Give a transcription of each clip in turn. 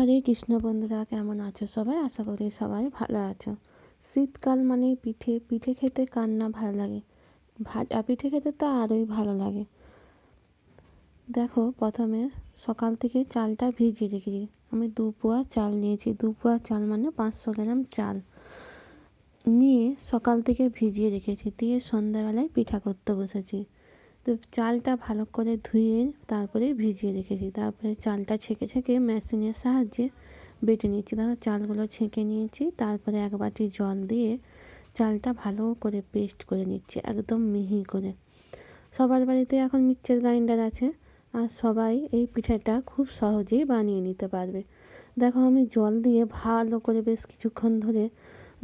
হরে কৃষ্ণ বন্ধুরা, কেমন আছো সবাই? আশা করি সবাই ভালো আছো। শীতকাল মানে পিঠে পিঠে খেতে কার না ভালো লাগে? ভাজা পিঠে খেতে তো আরোই ভালো লাগে। দেখো, প্রথমে সকাল থেকে চালটা ভিজিয়ে রেখেছি আমি দু পোয়া চাল নিয়েছি। দু পোয়া চাল মানে পাঁচশো গ্রাম চাল। নিয়ে সকাল থেকে ভিজিয়ে রেখেছি। দিয়ে সন্ধ্যাবেলায় পিঠা করতে বসেছি। তো চালটা ভালো করে ধুয়ে তারপরে ভিজিয়ে রেখেছি। তারপরে চালটা ছেঁকে ছেঁকে মেশিনের সাহায্যে বেটে নিচ্ছি দেখো, চালগুলো ছেঁকে নিয়েছি। তারপরে এক বাটি জল দিয়ে চালটা ভালো করে পেস্ট করে নিচ্ছি, একদম মিহি করে। সবার বাড়িতে এখন মিক্সচার গ্রাইন্ডার আছে আর সবাই এই পিঠাটা খুব সহজেই বানিয়ে নিতে পারবে। দেখো, আমি জল দিয়ে ভালো করে বেশ কিছুক্ষণ ধরে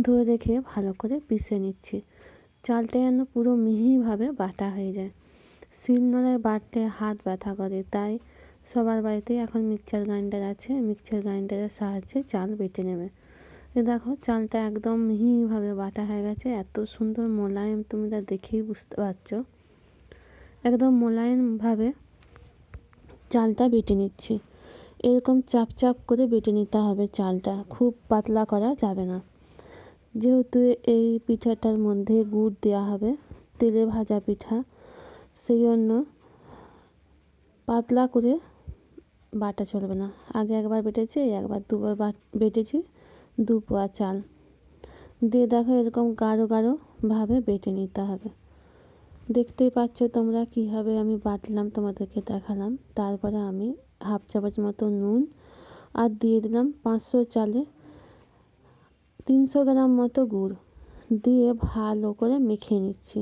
ধরে রেখে ভালো করে পিষে নিচ্ছি। চালটা যেন পুরো মিহিভাবে বাটা হয়ে যায়। শিলনোড়ায় বাটলে হাত ব্যথা করে। তাই সবার বাড়িতেই এখন মিক্সচার গ্রাইন্ডার আছে। মিক্সচার গ্রাইন্ডারের সাহায্যে চাল বেটে নেবে। এ দেখো, চালটা একদম মিহিভাবে বাটা হয়ে গেছে। এত সুন্দর মোলায়েম তুমি তা দেখেই বুঝতে পারছ। একদম মোলায়েমভাবে চালটা বেটে নিচ্ছি। এরকম চাপ চাপ করে বেটে নিতে হবে চালটা। খুব পাতলা করা যাবে না। যেহেতু এই পিঠাটার মধ্যে গুড় দেওয়া হবে, তেলে ভাজা পিঠা সেই জন্য পাতলা করে বাটা চলবে না। আগে একবার বেটেছি, একবার দুবার বেটেছি দু পোয়া চাল। দিয়ে দেখো এরকম গাঢ় গাঢ়ভাবে বেটে নিতে হবে। দেখতেই পাচ্ছ তোমরা কীভাবে আমি বাটলাম তোমাদেরকে দেখালাম। তারপরে আমি হাফ চামচ মতো নুন আর দিয়ে দিলাম পাঁচশো চালে তিনশো গ্রাম মতো গুড়। দিয়ে ভালো করে মেখে নিচ্ছি।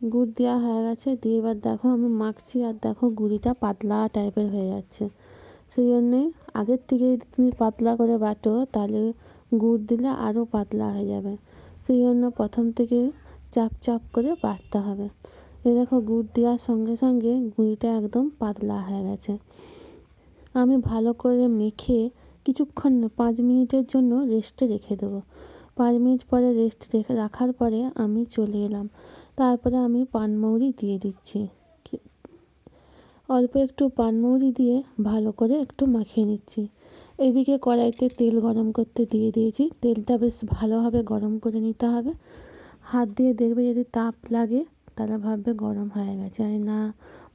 গুড় দেওয়া হয়ে গেছে। দিয়ে এবার দেখো আমি মাখছি আর দেখো গুড়িটা পাতলা টাইপের হয়ে যাচ্ছে। সেই জন্যই আগের থেকে যদি তুমি পাতলা করে বাটো, তাহলে গুড় দিলে আরও পাতলা হয়ে যাবে। সেই জন্য প্রথম থেকে চাপ চাপ করে বাটতে হবে। এ দেখো গুড় দেওয়ার সঙ্গে সঙ্গে গুঁড়িটা একদম পাতলা হয়ে গেছে। আমি ভালো করে মেখে কিছুক্ষণ, পাঁচ মিনিটের জন্য রেস্টে রেখে দেবো। পাঁচ মিনিট পরে রেস্ট রেখে রাখার পরে আমি চলে এলাম। তারপরে আমি পানমৌরি দিয়ে দিচ্ছি। অল্প একটু পানমৌরি দিয়ে ভালো করে একটু মাখিয়ে নিচ্ছি। এদিকে কড়াইতে তেল গরম করতে দিয়ে দিয়েছি। তেলটা বেশ ভালোভাবে গরম করে নিতে হবে। হাত দিয়ে দেখবে যদি তাপ লাগে তারা ভাববে গরম হয়ে গেছে। আর না,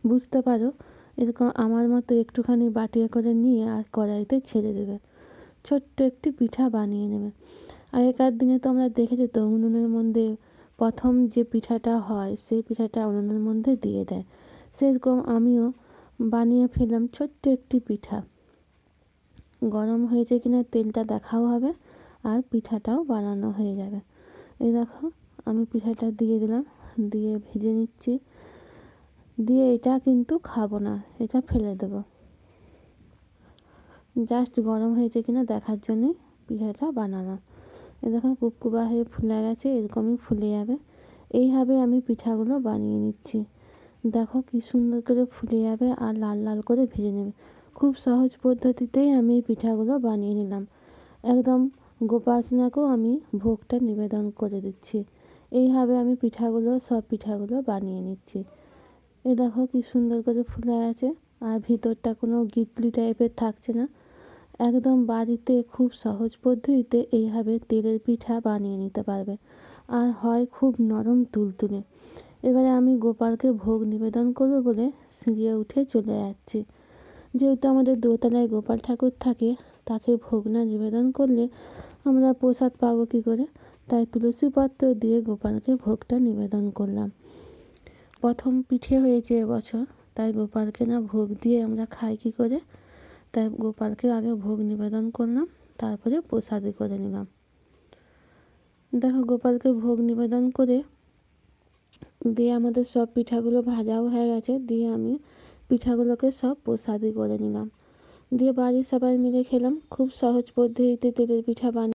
বুঝতে পারো? এরকম আমার মতো একটুখানি বাটিয়ে করে নিয়ে আর কড়াইতে ছেড়ে দেবে। ছোট্ট একটি পিঠা বানিয়ে নেবে। আগেকার দিনে তো আমরা দেখেছি তো উনুনের মধ্যে প্রথম যে পিঠাটা হয়, সেই পিঠাটা উনুনের মধ্যে দিয়ে দেয়। সেরকম আমিও বানিয়ে ফেললাম ছোট্ট একটি পিঠা। গরম হয়েছে কিনা তেলটা দেখাও হবে, আর পিঠাটাও বানানো হয়ে যাবে। এই দেখো, আমি পিঠাটা দিয়ে দিলাম, দিয়ে ভেজে নিচ্ছি। দিয়ে এটা কিন্তু খাব না, এটা ফেলে দেব। জাস্ট গরম হয়েছে কিনা দেখার জন্যই পিঠাটা বানালাম। এ দেখো কুপকুপা হয়ে ফুলে গেছে, এরকমই ফুলে যাবে। এইভাবে আমি পিঠাগুলো বানিয়ে নিচ্ছি। দেখো কি সুন্দর করে ফুলে যাবে আর লাল লাল করে ভেজে নেবে। খুব সহজ পদ্ধতিতেই আমি এই পিঠাগুলো বানিয়ে নিলাম। একদম গোপাসনাকেও আমি ভোগটা নিবেদন করে দিচ্ছি। এইভাবে আমি পিঠাগুলো, সব পিঠাগুলো বানিয়ে নিচ্ছি। এ দেখো কি সুন্দর করে ফুলে আছে আর ভিতরটা কোনো গিটলি টাইপের থাকছে না। একদম বাড়িতে খুব সহজ পদ্ধতিতে এইভাবে তেলের পিঠা বানিয়ে নিতে পারবে। আর হয় খুব নরম তুলতুলে। এবারে আমি গোপালকে ভোগ নিবেদন করব বলে সিঁড়িয়ে উঠে চলে যাচ্ছি। যেহেতু আমাদের দোতলায় গোপাল ঠাকুর থাকে, তাকে ভোগ না নিবেদন করলে আমরা প্রসাদ পাবো কী করে? তাই তুলসী পত্র দিয়ে গোপালকে ভোগটা নিবেদন করলাম। প্রথম পিঠে হয়েছে এবছর তাই গোপালকে না ভোগ দিয়ে আমরা খাই কী করে? তাই গোপালকে আগে ভোগ নিবেদন করলাম, তারপরে প্রসাদি করে নিলাম। দেখো, গোপালকে ভোগ নিবেদন করে দিয়ে আমাদের সব পিঠাগুলো ভাজাও হয়ে গেছে, দিয়ে আমি পিঠাগুলোকে সব প্রসাদি করে নিলাম। দিয়ে বাড়ির সবাই মিলে খেলাম, খুব সহজ পদ্ধতিতে তেলের পিঠা বানিয়ে